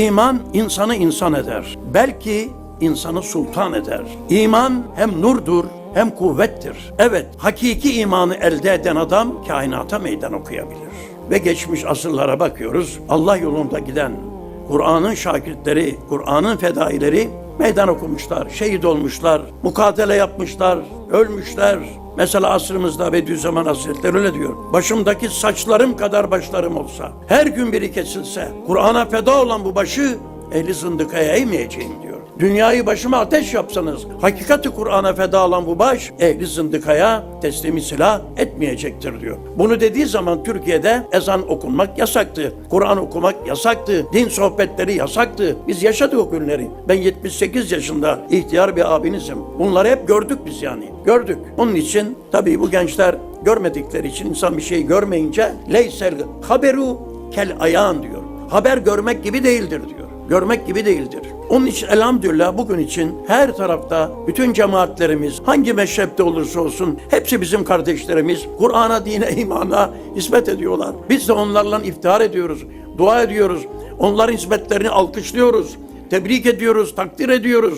İman insanı insan eder. Belki insanı sultan eder. İman hem nurdur hem kuvvettir. Evet, hakiki imanı elde eden adam kainata meydan okuyabilir. Ve geçmiş asırlara bakıyoruz. Allah yolunda giden Kur'an'ın şakirtleri, Kur'an'ın fedaileri meydan okumuşlar, şehit olmuşlar, mukatele yapmışlar, ölmüşler. Mesela asrımızda Bediüzzaman Hazretleri öyle diyor. Başımdaki saçlarım kadar başlarım olsa, her gün biri kesilse, Kur'an'a feda olan bu başı ehli zındıkaya eğmeyeceğim diyor. Dünyayı başıma ateş yapsanız, hakikati Kur'an'a feda olan bu baş, ehli zındıkaya teslimi silah etmeyecektir diyor. Bunu dediği zaman Türkiye'de ezan okunmak yasaktı. Kur'an okumak yasaktı. Din sohbetleri yasaktı. Biz yaşadık o günleri. Ben 78 yaşında ihtiyar bir abinizim. Bunları hep gördük biz yani. Gördük. Onun için tabii bu gençler görmedikleri için insan bir şey görmeyince leysel haberu kel ayağın diyor. Haber görmek gibi değildir diyor. Görmek gibi değildir. Onun için elhamdülillah bugün için her tarafta bütün cemaatlerimiz hangi meşrepte olursa olsun hepsi bizim kardeşlerimiz. Kur'an'a, dine, imana hizmet ediyorlar. Biz de onlarla iftihar ediyoruz, dua ediyoruz. Onların hizmetlerini alkışlıyoruz, tebrik ediyoruz, takdir ediyoruz.